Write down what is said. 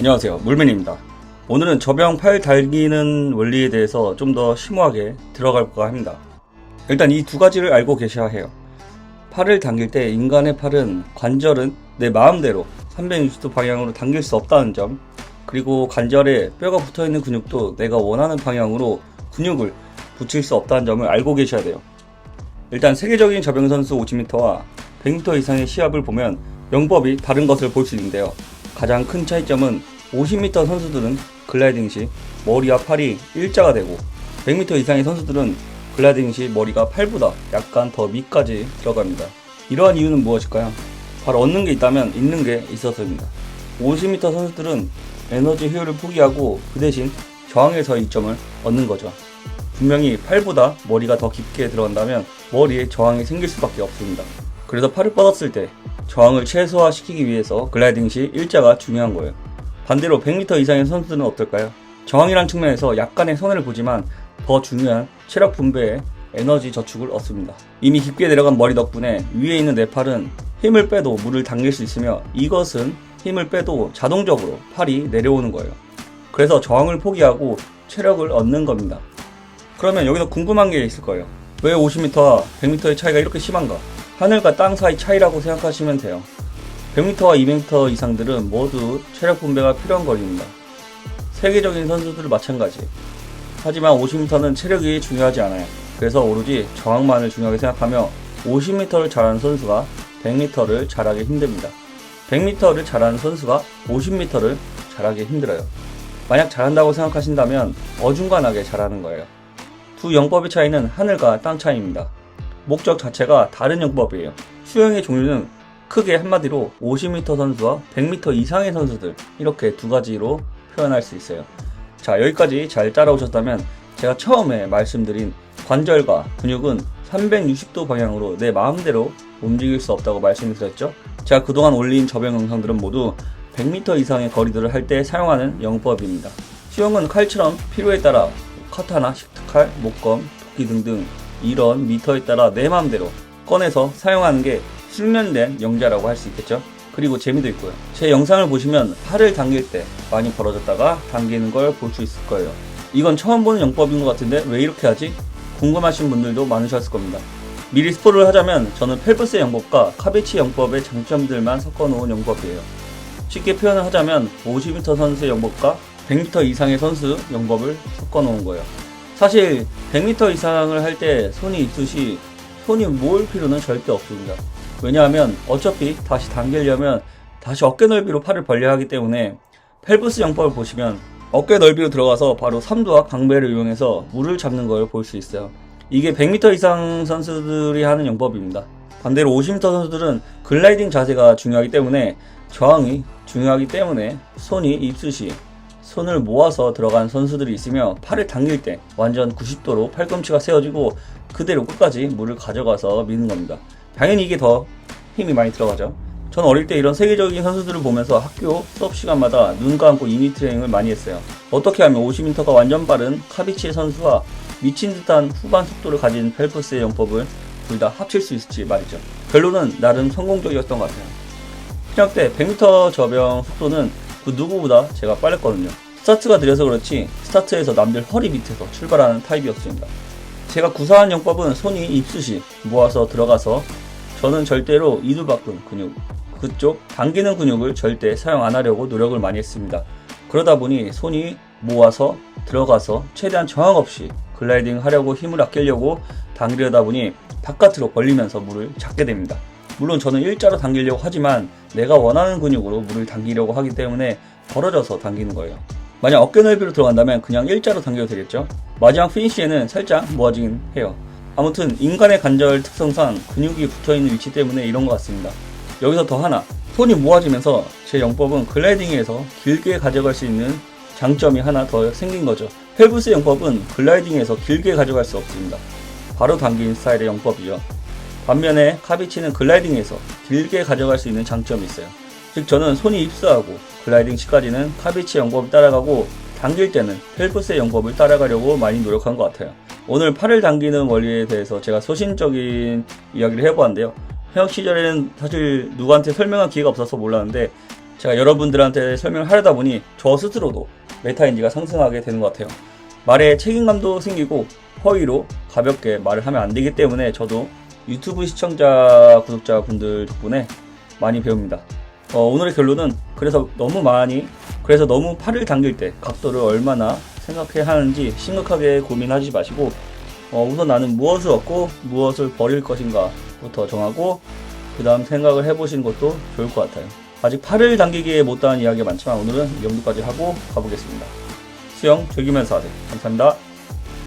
안녕하세요. 물맨입니다. 오늘은 저병 팔 달기는 원리에 대해서 좀 더 심오하게 들어갈까 합니다. 일단 이 두 가지를 알고 계셔야 해요. 팔을 당길 때 인간의 팔은 관절은 내 마음대로 360도 방향으로 당길 수 없다는 점 그리고 관절에 뼈가 붙어있는 근육도 내가 원하는 방향으로 근육을 붙일 수 없다는 점을 알고 계셔야 돼요. 일단 세계적인 저병 선수 50m와 100m 이상의 시합을 보면 영법이 다른 것을 볼 수 있는데요. 가장 큰 차이점은 50m 선수들은 글라이딩 시 머리와 팔이 일자가 되고 100m 이상의 선수들은 글라이딩 시 머리가 팔보다 약간 더 밑까지 들어갑니다. 이러한 이유는 무엇일까요? 바로 얻는 게 있다면 있는 게 있어서입니다. 50m 선수들은 에너지 효율을 포기하고 그 대신 저항에서 이점을 얻는 거죠. 분명히 팔보다 머리가 더 깊게 들어간다면 머리에 저항이 생길 수밖에 없습니다. 그래서 팔을 뻗었을 때 저항을 최소화시키기 위해서 글라이딩 시 일자가 중요한 거예요. 반대로 100m 이상의 선수들은 어떨까요? 저항이란 측면에서 약간의 손해를 보지만 더 중요한 체력 분배에 에너지 저축을 얻습니다. 이미 깊게 내려간 머리 덕분에 위에 있는 내 팔은 힘을 빼도 물을 당길 수 있으며 이것은 힘을 빼도 자동적으로 팔이 내려오는 거예요. 그래서 저항을 포기하고 체력을 얻는 겁니다. 그러면 여기서 궁금한 게 있을 거예요. 왜 50m와 100m의 차이가 이렇게 심한가? 하늘과 땅 사이 차이라고 생각하시면 돼요. 100m와 200m 이상들은 모두 체력 분배가 필요한 거리입니다. 세계적인 선수들 마찬가지. 하지만 50m는 체력이 중요하지 않아요. 그래서 오로지 저항만을 중요하게 생각하며 50m를 잘하는 선수가 100m를 잘하기 힘듭니다. 100m를 잘하는 선수가 50m를 잘하기 힘들어요. 만약 잘한다고 생각하신다면 어중간하게 잘하는 거예요. 두 영법의 차이는 하늘과 땅 차이입니다. 목적 자체가 다른 영법이에요. 수영의 종류는 크게 한마디로 50m 선수와 100m 이상의 선수들 이렇게 두 가지로 표현할 수 있어요. 자 여기까지 잘 따라오셨다면 제가 처음에 말씀드린 관절과 근육은 360도 방향으로 내 마음대로 움직일 수 없다고 말씀드렸죠. 제가 그동안 올린 저병 영상들은 모두 100m 이상의 거리들을 할 때 사용하는 영법입니다. 수영은 칼처럼 필요에 따라 카타나, 식트칼, 목검, 도끼 등등 이런 미터에 따라 내 마음대로 꺼내서 사용하는 게 숙련된 영자라고 할 수 있겠죠. 그리고 재미도 있고요. 제 영상을 보시면 팔을 당길 때 많이 벌어졌다가 당기는 걸 볼 수 있을 거예요. 이건 처음 보는 영법인 것 같은데 왜 이렇게 하지? 궁금하신 분들도 많으셨을 겁니다. 미리 스포를 하자면 저는 펠프스 영법과 카베치 영법의 장점들만 섞어 놓은 영법이에요. 쉽게 표현을 하자면 50m 선수의 영법과 100m 이상의 선수 영법을 섞어 놓은 거예요. 사실 100m 이상을 할 때 손이 입듯이 손이 모을 필요는 절대 없습니다. 왜냐하면 어차피 다시 당기려면 다시 어깨 넓이로 팔을 벌려야 하기 때문에 펠브스 영법을 보시면 어깨 넓이로 들어가서 바로 삼두와 강배를 이용해서 물을 잡는 걸 볼 수 있어요. 이게 100m 이상 선수들이 하는 영법입니다. 반대로 50m 선수들은 글라이딩 자세가 중요하기 때문에 저항이 중요하기 때문에 손이 입듯이 손을 모아서 들어간 선수들이 있으며 팔을 당길 때 완전 90도로 팔꿈치가 세워지고 그대로 끝까지 물을 가져가서 미는 겁니다. 당연히 이게 더 힘이 많이 들어가죠. 전 어릴 때 이런 세계적인 선수들을 보면서 학교 수업 시간마다 눈 감고 이니 트레이닝을 많이 했어요. 어떻게 하면 50m가 완전 빠른 카비치 선수와 미친 듯한 후반 속도를 가진 펠프스의 영법을 둘 다 합칠 수 있을지 말이죠. 결론은 나름 성공적이었던 것 같아요. 현역 때 100m 저병 속도는 그 누구보다 제가 빨랐거든요. 스타트가 느려서 그렇지 스타트에서 남들 허리 밑에서 출발하는 타입이었습니다. 제가 구사한 영법은 손이 입수시 모아서 들어가서 저는 절대로 이두박근 근육 그쪽 당기는 근육을 절대 사용 안 하려고 노력을 많이 했습니다. 그러다 보니 손이 모아서 들어가서 최대한 저항 없이 글라이딩 하려고 힘을 아끼려고 당기려다 보니 바깥으로 벌리면서 물을 잡게 됩니다. 물론 저는 일자로 당기려고 하지만 내가 원하는 근육으로 물을 당기려고 하기 때문에 벌어져서 당기는 거예요. 만약 어깨 넓이로 들어간다면 그냥 일자로 당겨도 되겠죠? 마지막 피니시에는 살짝 모아지긴 해요. 아무튼 인간의 관절 특성상 근육이 붙어있는 위치 때문에 이런 것 같습니다. 여기서 더 하나 손이 모아지면서 제 영법은 글라이딩에서 길게 가져갈 수 있는 장점이 하나 더 생긴 거죠. 펠브스 영법은 글라이딩에서 길게 가져갈 수 없습니다. 바로 당긴 스타일의 영법이죠. 반면에 카비치는 글라이딩에서 길게 가져갈 수 있는 장점이 있어요. 즉 저는 손이 입수하고 글라이딩 시까지는 카비치 영법을 따라가고 당길 때는 펠프스의 영법을 따라가려고 많이 노력한 것 같아요. 오늘 팔을 당기는 원리에 대해서 제가 소신적인 이야기를 해보았는데요. 현역 시절에는 사실 누구한테 설명할 기회가 없어서 몰랐는데 제가 여러분들한테 설명을 하려다 보니 저 스스로도 메타인지가 상승하게 되는 것 같아요. 말에 책임감도 생기고 허위로 가볍게 말을 하면 안 되기 때문에 저도 유튜브 시청자, 구독자 분들 덕분에 많이 배웁니다. 어, 오늘의 결론은 그래서 너무 많이, 그래서 너무 팔을 당길 때 각도를 얼마나 생각해야 하는지 심각하게 고민하지 마시고 어, 우선 나는 무엇을 얻고 무엇을 버릴 것인가부터 정하고 그 다음 생각을 해보시는 것도 좋을 것 같아요. 아직 팔을 당기기에 못다한 이야기가 많지만 오늘은 이 정도까지 하고 가보겠습니다. 수영 즐기면서 하세요. 감사합니다.